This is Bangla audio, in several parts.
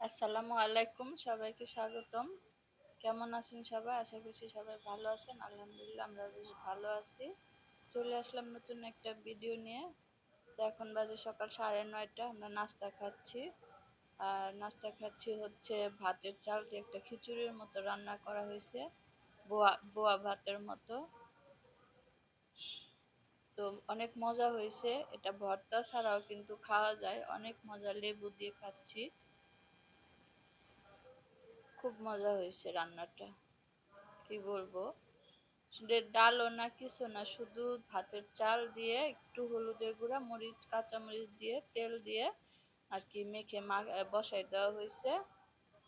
আসসালামু আলাইকুম, সবাইকে স্বাগতম। কেমন আছেন সবাই? আশা করছি সবাই ভালো আছেন। আলহামদুলিল্লাহ আমরা বেশ ভালো আছি। চলে আসলাম নতুন একটা ভিডিও নিয়ে। তো এখন বাজে সকাল সাড়ে নয়টা, আমরা নাস্তা খাচ্ছি। আর নাস্তা খাচ্ছি হচ্ছে ভাতের চাল দিয়ে একটা খিচুড়ির মতো রান্না করা হয়েছে, বোয়া বোয়া ভাতের মতো। তো অনেক মজা হয়েছে। এটা ভর্তা ছাড়াও কিন্তু খাওয়া যায়। অনেক মজা লেবু দিয়ে খাচ্ছি। খুব মজা হয়েছে রান্নাটা। কি বলব? ডালও না, কিছু না, শুধু ভাতের চাল দিয়ে একটু হলুদের গুঁড়া, মরিচ কাঁচা মরিচ দিয়ে, তেল দিয়ে আর কি মেখে বসাই দেওয়া হয়েছে।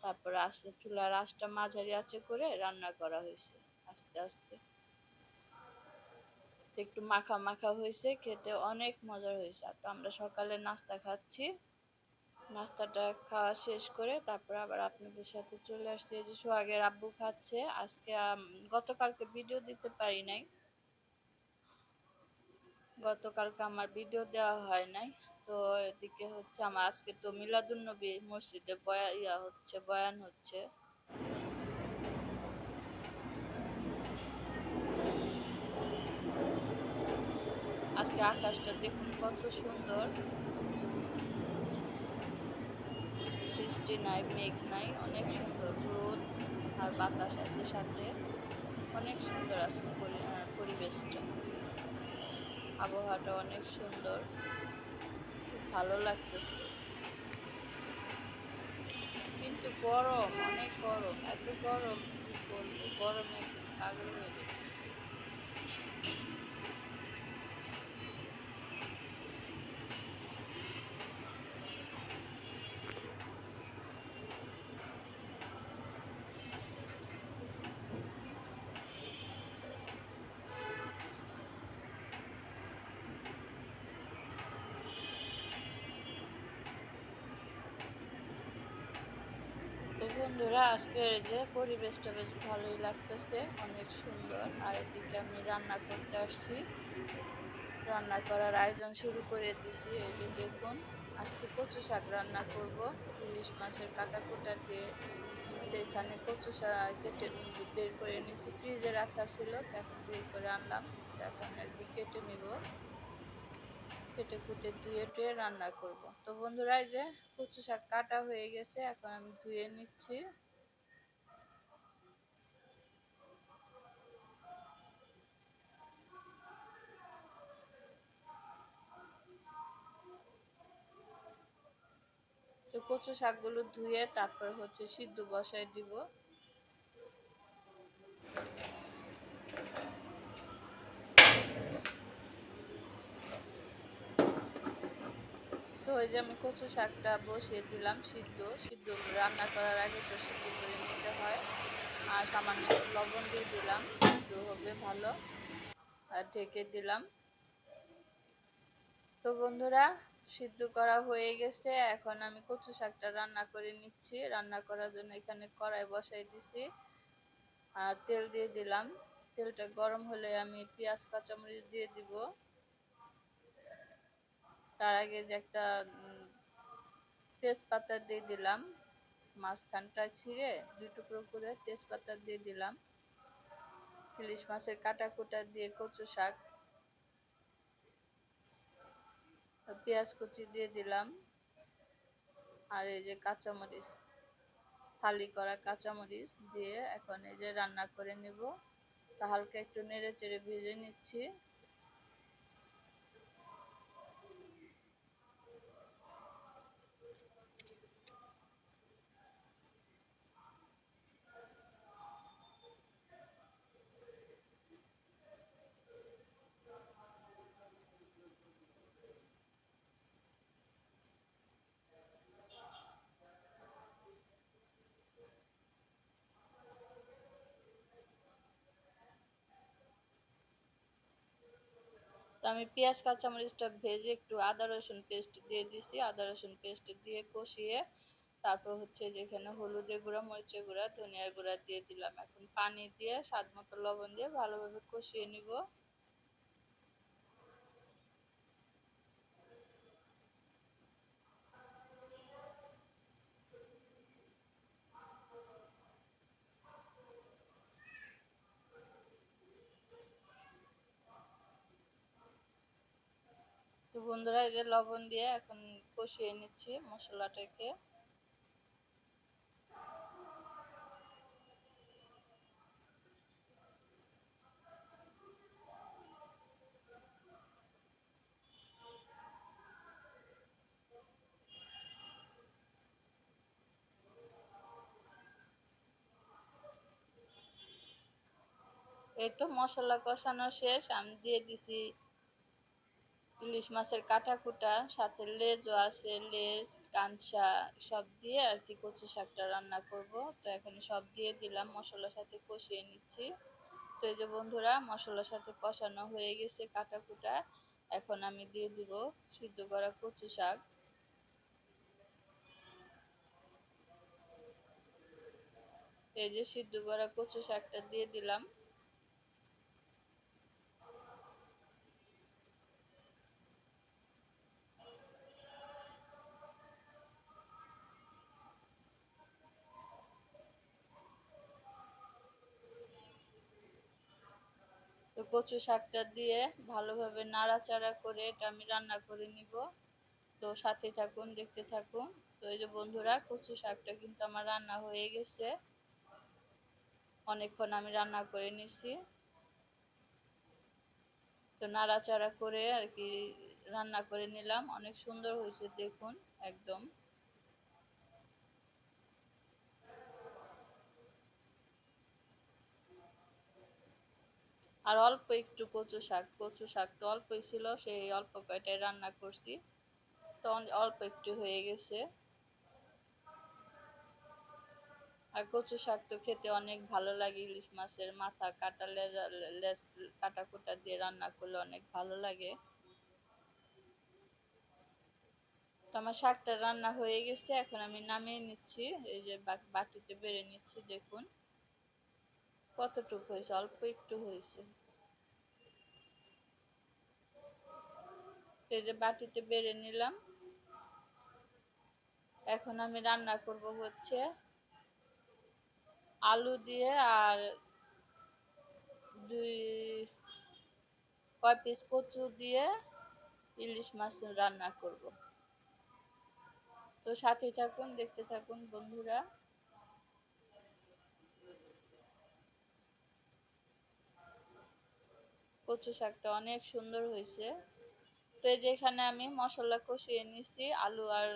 তারপর আস্তে, চুলার আঁচটা মাঝারি আঁচে করে রান্না করা হয়েছে আস্তে আস্তে। একটু মাখা মাখা হয়েছে, খেতে অনেক মজার হয়েছে। তো আমরা সকালে নাস্তা খাচ্ছি। নাস্তাটা খাওয়া শেষ করে তারপর আবার আপনাদের সাথে চলে আসছে। যে সোহাগের আব্বু খাচ্ছে। আজকে গতকালকে ভিডিও দিতে পারি নাই। গতকালকে আমার ভিডিও দেওয়া হয় নাই। তো এদিকে হচ্ছে আমার, আজকে তো মিলাদুন্নবী মসজিদে বয়া, ইয়া হচ্ছে, বয়ান হচ্ছে। আজকে আকাশটা দেখুন কত সুন্দর। বৃষ্টি নাই, মেঘ নাই, অনেক সুন্দর রোদ আর বাতাস আছে সাথে। অনেক সুন্দর আছে পরিবেশটা। আবহাওয়াটা অনেক সুন্দর। খুব ভালো লাগতেছে। কিন্তু গরম, অনেক গরম। এত গরম কি বলব? গরমে পাগল হয়ে যেতেছে। বন্ধুরা, আজকের যে পরিবেশটা বেশ ভালোই লাগতেছে, অনেক সুন্দর। আর এদিকে আমি রান্না করতে আসছি। রান্না করার আয়োজন শুরু করে দিছি, এই যে দেখুন, আজকে কচু শাক রান্না করব। ইলিশ মাছের কাটা কুটা দিয়ে এখানে কচু শাক কেটে বের করে নিয়েছি ফ্রিজে রাখা ছিল, এখন বের করে আনলাম। এখন আর কি কেটে নিব। কেটে কুটে ধুয়ে টুয়ে রান্না করব। তো বন্ধুরা, এই যে কচু শাক কাটা হয়ে গেছে, এখন আমি ধুয়ে নিচ্ছি। তো কচু শাকগুলো ধুয়ে তারপর হচ্ছে সিদ্ধ বসায় দিব। ওই যে আমি কচু শাকটা বসিয়ে দিলাম সিদ্ধ সিদ্ধ রান্না করার আগে তো সিদ্ধ করে নিতে হয়। আর সামান্য লবণ দিয়ে দিলাম, সিদ্ধ হবে ভালো। আর ঢেকে দিলাম। তো বন্ধুরা, সিদ্ধ করা হয়ে গেছে। এখন আমি কচু শাকটা রান্না করে নিচ্ছি। রান্না করার জন্য এখানে কড়াই বসাই দিছি। আর তেল দিয়ে দিলাম। তেলটা গরম হলে আমি পেঁয়াজ, কাঁচামরিচ দিয়ে দিব। তার আগে যে একটা তেজপাতা দিয়ে দিলাম। মাঝখানটা ছিঁড়ে দুই টুকরো করে তেজপাতা দিয়ে দিলাম। ইলিশ মাছের কাটা কুটা দিয়ে কচু শাক পেঁয়াজ কুচি দিয়ে দিলাম। আর এই যে কাঁচামরিচ, থালি করা কাঁচামরিচ দিয়ে এখন এই যে রান্না করে নিব। তা হালকা একটু নেড়ে চেড়ে ভেজে নিচ্ছি। তো আমি পেঁয়াজ, কাঁচামরিচটা ভেজে একটু আদা, রসুন পেস্ট দিয়ে দিছি। আদা, রসুন পেস্ট দিয়ে কষিয়ে তারপর হচ্ছে যেখানে হলুদের গুঁড়া, মরিচের গুঁড়া, ধনিয়ার গুঁড়া দিয়ে দিলাম। এখন পানি দিয়ে স্বাদ মতো লবণ দিয়ে ভালোভাবে কষিয়ে নিব। বন্ধুরা যে লবণ দিয়ে এখন কষিয়ে নিচ্ছি মশলাটাকে। এই তো মশলা কষানো শেষ, আমি দিয়ে দিছি ইলিশ মাছের কাটা কুটা সাথে লেজও আছে, লেজ কাঞ্চা সব দিয়ে আর কি কচু শাকটা রান্না করব। তো এখন সব দিয়ে দিলাম, মশলার সাথে কষিয়ে নিচ্ছি। তো এই যে বন্ধুরা, মশলার সাথে কষানো হয়ে গেছে কাটা কুটা এখন আমি দিয়ে দিব সিদ্ধ করা কচু শাক। এই যে সিদ্ধ করা কচু শাকটা দিয়ে দিলাম। তো কচু শাকটা দিয়ে ভালোভাবে নাড়াচাড়া করে এটা আমি রান্না করে নিব। তো সাথে থাকুন, দেখতে থাকুন। তো এই যে বন্ধুরা, কচু শাকটা কিন্তু আমার রান্না হয়ে গেছে। অনেকক্ষণ আমি রান্না করে নিছি। তো নাড়াচাড়া করে আর কি রান্না করে নিলাম। অনেক সুন্দর হয়েছে দেখুন, একদম। আর অল্প একটু কচু শাক কচু শাক তো অল্পই ছিল, সেই অল্প কয়টাই রান্না করছি। তো অল্প একটু হয়ে গেছে। আর কচু শাক তো খেতে অনেক ভালো লাগে, ইলিশ মাছের মাথা কাটা লেজ কাটা কুটা দিয়ে রান্না করলে অনেক ভালো লাগে। তো আমার শাকটা রান্না হয়ে গেছে, এখন আমি নামিয়ে নিচ্ছি, এই যে বাটিতে বেড়ে নিচ্ছি, দেখুন। কতটুকু হয়েছে? অল্প একটু হয়েছে। এই যে বাটিতে বেড়ে নিলাম। এখন আমি রান্না করব হচ্ছে আলু দিয়ে আর দুই, কয় পিস কচু দিয়ে ইলিশ মাছ রান্না করব। তো সাথে থাকুন, দেখতে থাকুন বন্ধুরা। কচু শাকটা অনেক সুন্দর হয়েছে। তো এই যে এখানে আমি মশলা কষিয়ে নিছি আলু আর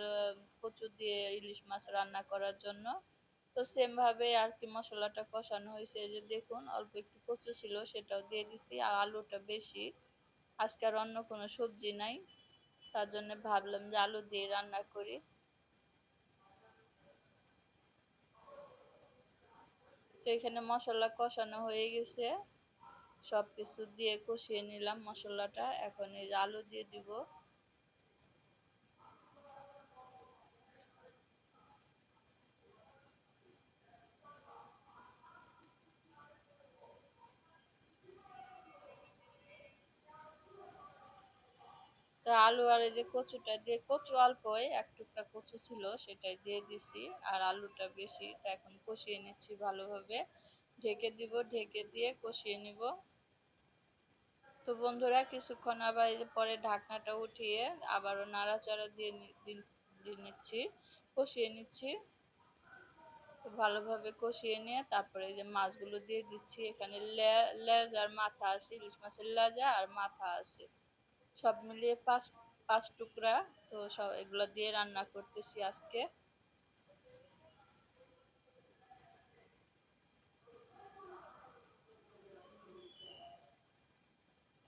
কচু দিয়ে ইলিশ মাছ রান্না করার জন্য। তো সেমভাবে আর কি মশলাটা কষানো হয়েছে। এই যে দেখুন, অল্প একটু কচু ছিল, সেটাও দিয়ে দিছি। আর আলুটা বেশি। আজকে আর অন্য কোনো সবজি নাই। তার জন্য ভাবলাম যে আলু দিয়ে রান্না করি। তো এখানে মশলা কষানো হয়ে গেছে। সব কিছু দিয়ে কষিয়ে নিলাম মশলাটা। এখন এই আলু দিয়ে দিব। তো আলু আর এই যে কচুটা দিয়ে, কচু অল্পই, এক টুকটা কচু ছিল, সেটাই দিয়ে দিছি। আর আলুটা বেশি তা এখন কষিয়ে নিচ্ছি ভালোভাবে। ঢেকে দিব, ঢেকে দিয়ে কষিয়ে নিব। তো বন্ধুরা কিছুক্ষণ আবার পরে ঢাকনাটা উঠিয়ে আবারও নাড়াচাড়া দিয়ে দিয়ে নিচ্ছি, কষিয়ে নিচ্ছি। তো ভালোভাবে কষিয়ে নিয়ে তারপরে যে মাছগুলো দিয়ে দিচ্ছি। এখানে লেজ আর মাথা আছে, ইলিশ মাছের লেজা আর মাথা আছে। সব মিলিয়ে পাঁচ পাঁচ টুকরা। তো সব এগুলো দিয়ে রান্না করতেছি আজকে।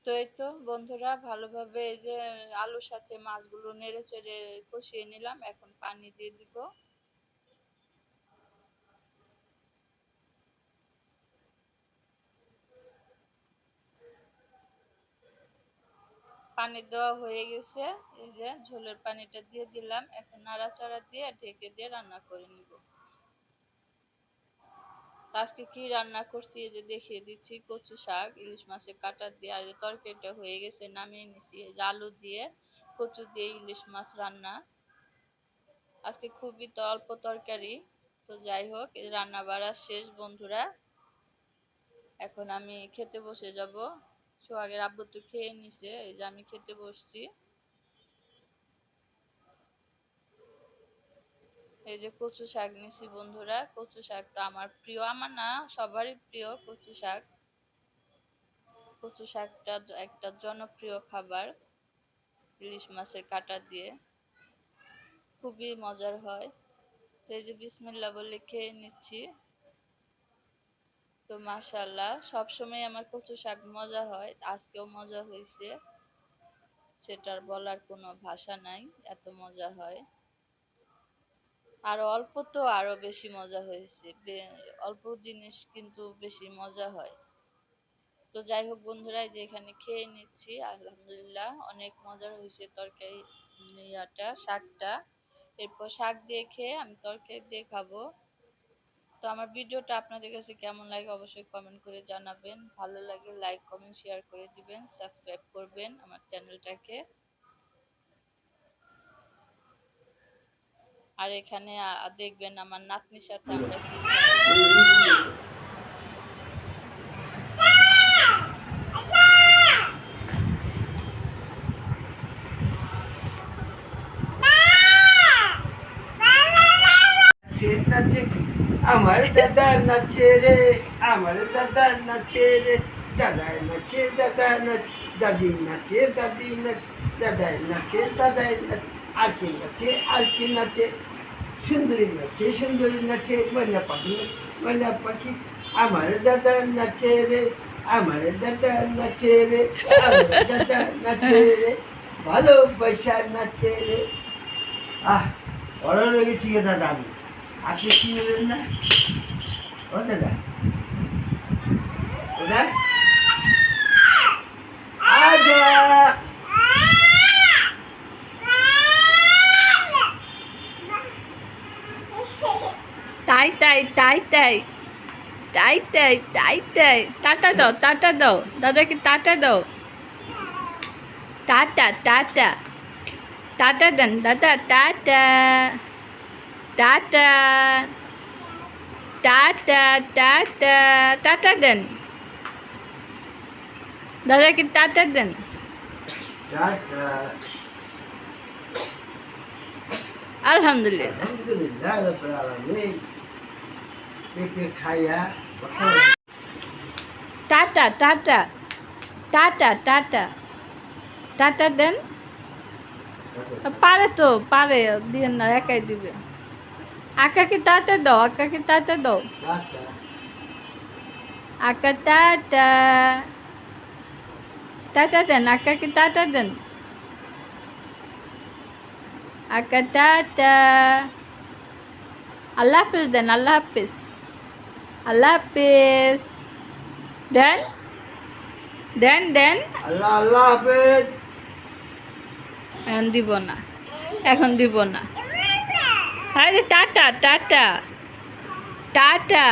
তো এই তো বন্ধুরা, ভালোভাবে এই যে আলুর সাথে মাছগুলো নেড়ে চেড়ে কষিয়ে নিলাম। এখন পানি দিয়ে দিব। পানি দেওয়া হয়ে গেছে। এই যে ঝোলের পানিটা দিয়ে দিলাম। এখন নাড়াচাড়া দিয়ে ঢেকে দিয়ে রান্না করে নিব। আজকে কি রান্না করছি? এই যে দেখিয়ে দিচ্ছি, কচু শাক, ইলিশ মাছের কাটা দিয়ে, আর তরকারিটা হয়ে গেছে, নামিয়ে নিছি। এই যে আলু দিয়ে কচু দিয়ে ইলিশ মাছ রান্না। আজকে খুবই তো অল্প তরকারি, তো যাই হোক রান্না বাড়া শেষ, বন্ধুরা। এখন আমি খেতে বসে যাব। সোহাগের আব্বু তো খেয়ে নিছে, এই যে আমি খেতে বসছি। এই যে কচু শাক নিছি বন্ধুরা, কচু শাক তো আমার প্রিয়, আমার না সবারই প্রিয় কচু শাক। কচু শাকটা একটা জনপ্রিয় খাবার ইলিশ মাছের কাটা দিয়ে। খুবই মজার হয়। তো এই যে বিসমিল্লা বলে খেয়ে নিচ্ছি। তো মাশাল্লাহ সবসময় আমার কচু শাক মজা হয়, আজকেও মজা হয়েছে সেটার বলার কোনো ভাষা নাই, এত মজা হয়। আর অল্প তো আরও বেশি মজা হয়েছে। অল্প জিনিস কিন্তু বেশি মজা হয়। তো যাই হোক বন্ধুরা যে এখানে খেয়ে নিচ্ছি। আলহামদুলিল্লাহ, অনেক মজার হয়েছে তরকারি, ইয়াটা, শাকটা। এরপর শাক দিয়ে খেয়ে আমি তরকারি দিয়ে খাব। তো আমার ভিডিওটা আপনাদের কাছে কেমন লাগে অবশ্যই কমেন্ট করে জানাবেন। ভালো লাগে লাইক কমেন্ট শেয়ার করে দিবেন সাবস্ক্রাইব করবেন আমার চ্যানেলটাকে আর এখানে দেখবেন আমার নাতনির সাথে আমরা আমার দাদা নাচে রে আমার দাদা নাচে রে। দাদা নাচে দাদা নাচে দাদি নাচে দাদি নাচে দাদাই নাচে দাদাই নাচে। আর কি নাচে আর কি নাচে সুন্দরী নাচে সুন্দরী নাচে, ময়না পাখি ময়না পাখি, আমার দাদা নাচে রে, আমার দাদা নাচে রে, আমার দাদা নাচে রে, ভালোবাসা নাচে রে। আহ, বড় লেগেছি গে দাদা আমি। আপনি কি বলেন না? ও দাদা। দাদা। আজা তাই তাই তাই তাই। তাই তাই তাই তাই। টাটা দাও টাটা দাও। দাদাকে টাটা দাও। Tata tata. টাটা দেন দাদা tata. Tata. Tata tata. Tata দেন। দাদাকে টাটা দেন। আলহামদুলিল্লাহ। খাইয়া টাটা টাটা টাটা টাটা। টাটা দেন। পারে তো পারে দিয়ে না একাই দিবে। আকাকে টাটা দাও আকাকে টাটা দাও। আকা টাটা। টাটা দেন আকাকে টাটা দেন। আকা টাটা। আল্লাহ হাফিজ দেন আল্লাহ হাফিজ। আল্লাহ হাফিজ দেন দেন দেন আল্লাহ আল্লাহ হাফেজ। এখন দিব না। এখন দিব না। আরে টাটা টাটা। টাটা।